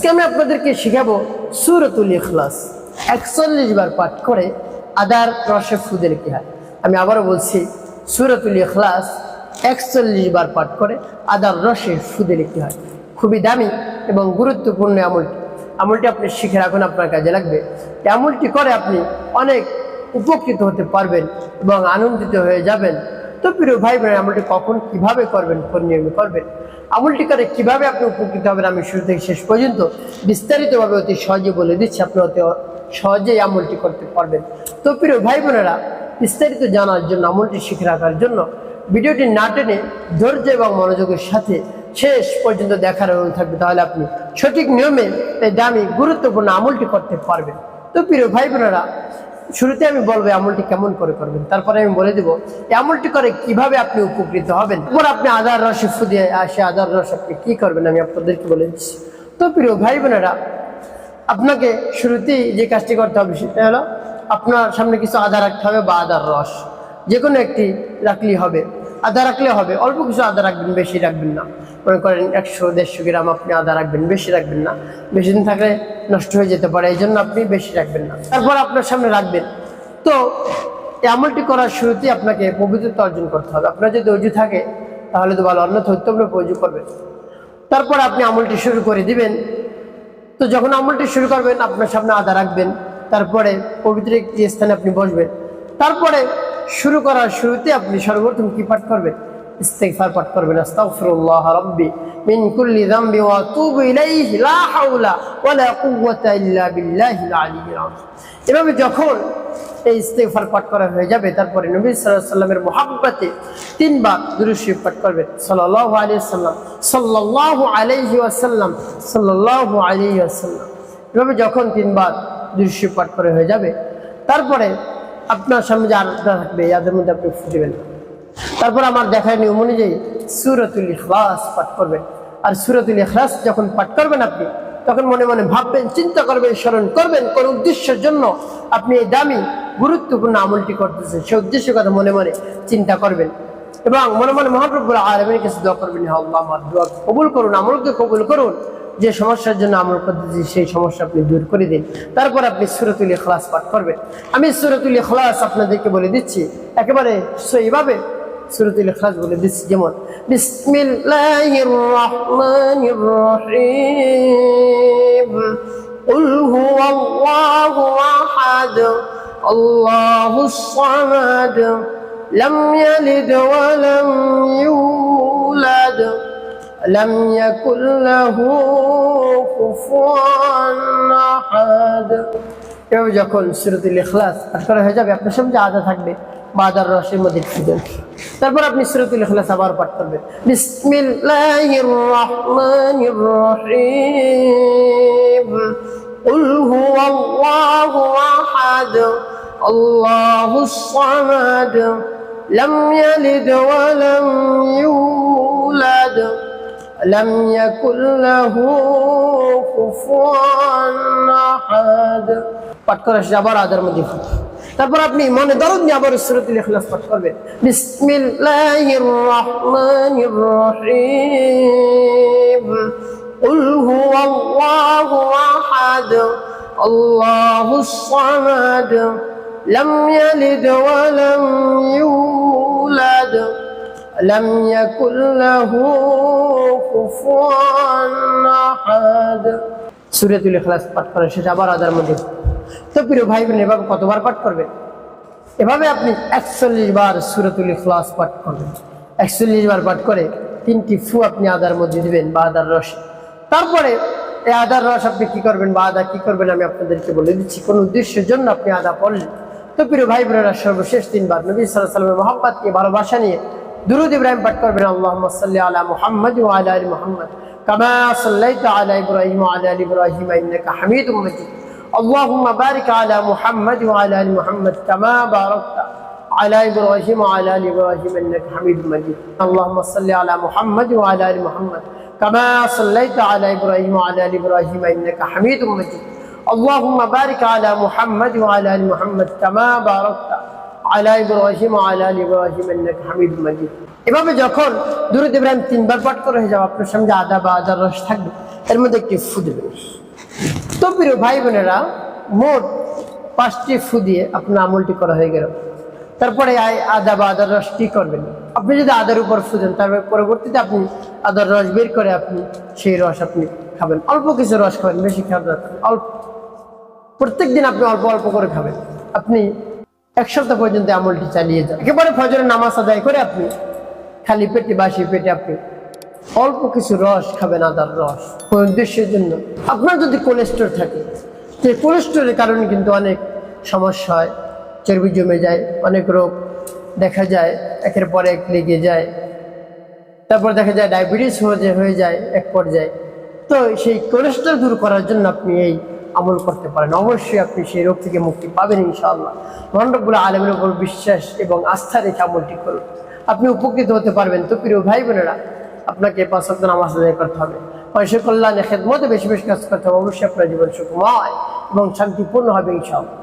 আজকে আমি আপনাদেরকে শিখাবো সুরতুল ইখলাস। একচল্লিশ বার পাঠ করে আদার রসে ফুদের কি হয়? আমি আবারও বলছি, সুরতুল ইখলাস একচল্লিশ বার পাঠ করে আদার রসে ফুদের কি হয়? খুবই দামি এবং গুরুত্বপূর্ণ আমলটি। আমলটি আপনি শিখে রাখুন, আপনার কাজে লাগবে। আমলটি করে আপনি অনেক উপকৃত হতে পারবেন এবং আনন্দিত হয়ে যাবেন। তো প্রিয় ভাই বোনের আমলটি কখন কীভাবে করবেন, কোন নিয়মে করবেন? আমলটি করে কীভাবে আপনি উপকৃত হবেন আমি শুরু থেকে শেষ পর্যন্ত বিস্তারিতভাবে অতি সহজে বলে দিচ্ছি আপনি অতি সহজেই আমলটি করতে পারবেন। তো প্রিয় ভাই বোনেরা, বিস্তারিত জানার জন্য, আমলটি শিখে রাখার জন্য ভিডিওটি না টেনে ধৈর্য এবং মনোযোগের সাথে শেষ পর্যন্ত দেখার অনুরোধ থাকবে, তাহলে আপনি সঠিক নিয়মে এই দামি গুরুত্বপূর্ণ আমলটি করতে পারবেন। তো প্রিয় ভাই বোনেরা শুরুতে আমি বলব আমলটি কেমন করে করবেন? তারপরে আমি বলে দেবো আমলটি করে কীভাবে আপনি উপকৃত হবেন? তারপর আপনি আদার রসে ফুদিয়ে আসে আদার রস আপনি কি করবেন আমি আপনাদেরকে বলে দিচ্ছি। তো প্রিয় ভাই বোনেরা, আপনাকে শুরুতেই যে কাজটি করতে হবে সেটা হলো, আপনার সামনে কিছু আদা রাখতে হবে বা আদার রস। যে কোনো একটি রাখলেই হবে। আদা রাখলে হবে। অল্প কিছু আদা রাখবেন, বেশি রাখবেন না। মনে করেন একশো, দেড়শো গ্রাম আপনি আদা রাখবেন, বেশি রাখবেন না। বেশি দিন থাকলে নষ্ট হয়ে যেতে পারে এই জন্য আপনি বেশি রাখবেন না। তারপর আপনার সামনে রাখবেন। তো আমলটি করার শুরুতেই আপনাকে পবিত্রতা অর্জন করতে হবে। আপনার যদি অজু থাকে, তাহলে তো ভালো অন্যথা উত্তম অজু করবেন। তারপর আপনি আমলটি শুরু করে দিবেন। তো যখন আমলটি শুরু করবেন, আপনার সামনে আদা রাখবেন। তারপরে পবিত্র একটি স্থানে আপনি বসবেন। তারপরে শুরু করার শুরুতে আপনি সর্বপ্রথম কি পাঠ করবেন? ইস্তেগফার পাঠ করবেন। আস্তাগফিরুল্লাহ রাব্বি মিন কুল্লি যামবি ওয়া আতুবু ইলাইহি, লা হাওলা ওয়া লা কুওয়াতা ইল্লা বিল্লাহিল আলিয়্যিল আযীম। এভাবে যখন এই ইস্তেগফার পাঠ করা হয়ে যাবে, তারপরে নবী সাল্লাল্লাহু আলাইহি সাল্লামের মহব্বতে তিনবার দুরূদ শরীফ পাঠ করবেন। সাল্লাল্লাহু আলাইহি সাল্লাম সাল্লাল্লাহু আলাইহি ওয়াসাল্লাম, সাল্লাল্লাহু আলাইহি ওয়াসাল্লাম। এভাবে যখন তিনবার দুরূদ শরীফ পাঠ করা হয়ে যাবে, তারপরে আপনার সামনে যে আরটা থাকবে, ইয়াদের মধ্যে আপনি ফুটবেন তারপর আমার দেখায় নিয়ম অনুযায়ী সুরতুল ইখলাস পাঠ করবেন। আর সুরতুল ইখলাস যখন পাঠ করবেন আপনি, তখন মনে মনে ভাববেন, চিন্তা করবেন, স্মরণ করবেন কোন উদ্দেশ্যের জন্য আপনি এই দামি, গুরুত্বপূর্ণ আমলটি করতেছেন। সে উদ্দেশ্যের কথা মনে মনে চিন্তা করবেন। এবং মনে মনে মহাপ্রভুর আলমের কাছে দোয়া করবেন, "হে আল্লাহ, আমার দোয়া কবুল করুন আমলকে কবুল করুন। যে সমস্যার জন্য আমল করতেছি সেই সমস্যা আপনি দূর করে দিন তারপর আপনি সুরতুল ইখলাস পাঠ করবেন আমি সুরতুল ইখলাস আপনাদেরকে বলে দিচ্ছি একেবারে সেইভাবে সুরতুল ইখলাস বলে দিচ্ছি যেমন বিসমিল্লাহির রহমানির রহিম قل هو الله أحد الله الصمد لم يلد ولم يولد لم يكن له كفوا أحد এভাবে যখন সুরতুল ইখলাস পাঠ করা হয়ে যাবে আপনার সামনে যে আদা থাকবে বা আদার রসের মধ্যে ঢুকবেন তারপর আপনি সুরতুল ইখলাস আবার পাঠ করবেন বিসমিল্লাহির রহমানির রহিম قل هو الله أحد الله الصمد لم يلد ولم يولد لم يكن له كفوا أحد পাঠ করা শেষে আবার আদার মধ্যে ফুটবে। তারপর আপনি মনে দরদ নিয়ে আবার সুরতুল ইখলাস পাঠ করবেন বিসমিল্লাহির রহমানির রহিম قل هو الله أحد الله الصمد لم يلد ولم يولد لم يكن له كفوا أحد পাঠ আবার আদার মধ্যে। তো কতবার করবেন? এভাবে আপনি পাঠ করবেন। একচল্লিশ বার পাঠ করে তিনটি আপনি আদার মধ্যে বা আদার রসে। তারপরে আদার রস আপনি কি করবেন, বা আদা কি করবেন, আমি আপনাদেরকে বলে দিচ্ছি, কোন উদ্দেশ্যের জন্য আপনি আদা পড়লেন। তো প্রিয় ভাই বোনেরা সর্বশেষ তিনবার নবী সাল্লাহ সাল্লামের মোহাম্মদকে ভালোবাসা নিয়ে দুরুদ ইব্রাহিম পাঠ করবেন আল্লাহ সাল্লি আলা মুহাম্মদ ওয়া আলা আলি মুহাম্মদ كما صليت على ابراهيم وعلى ال ابراهيم انك حميد مجيد اللهم بارك على محمد وعلى ال محمد كما باركت على ابراهيم وعلى ال ابراهيم انك حميد مجيد اللهم صل على محمد وعلى ال محمد كما صليت على ابراهيم وعلى ال ابراهيم انك حميد مجيد اللهم بارك على محمد وعلى ال محمد كما باركت আলা ইব্রাহিম আলা ইব্রাহিম হামিদ মাজিদ। এভাবে যখন দুরুদ ইব্রাহিম তিনবার পাঠ করে হয়ে যাবে, আপনার সামনে আদা বা আদার রস থাকবে, এর মধ্যে একটি ফু দেবেন। তো প্রিয় ভাই বোনেরা, মোট পাঁচটি ফু দিয়ে আপনার আমলটি করা হয়ে গেল। তারপরে আদা বা আদার রস কী করবেন? আপনি যদি আদার উপর ফুজেন তারপরে মানে পরবর্তীতে আপনি আদার রস বের করে আপনি সেই রস আপনি খাবেন। অল্প কিছু রস খাবেন, বেশি খাবেন অল্প। প্রত্যেক দিন আপনি অল্প অল্প করে খাবেন। আপনি এক সপ্তাহ পর্যন্ত আমলটি চালিয়ে যান। একেবারে ফজরের নামাজ আদায় করে আপনি খালি পেটে, বাসি পেটে আপনি অল্প কিছু রস খাবেন, আদার রস। কোন উদ্দেশ্যের জন্য। আপনার যদি কোলেস্ট্রল থাকে, সেই কোলেস্ট্রলের কারণে কিন্তু অনেক সমস্যা হয়। চর্বি জমে যায়, অনেক রোগ দেখা যায়, একের পর এক লেগে যায়। তারপর দেখা যায় ডায়াবেটিস হয়ে হয়ে যায়, এক পর্যায়ে। তো সেই কোলেস্ট্রল দূর করার জন্য আপনি এই আমল করতে পারেন। অবশ্যই আপনি সেই রোগ থেকে মুক্তি পাবেন ইনশাআল্লাহ। মন্ডপগুলো আলমের উপর বিশ্বাস এবং আস্থা রেখে আমলটি করুন। আপনি উপকৃত হতে পারবেন। তো প্রিয় ভাই বোনেরা, আপনাকে পাঁচ সপ্তাহ নামাজ আদায় করতে হবে। পয়সা কল্যাণে খেদমতে বেশি বেশি কাজ করতে হবে। অবশ্যই আপনার জীবন সুখময় এবং শান্তিপূর্ণ হবে ইনশাআল্লাহ।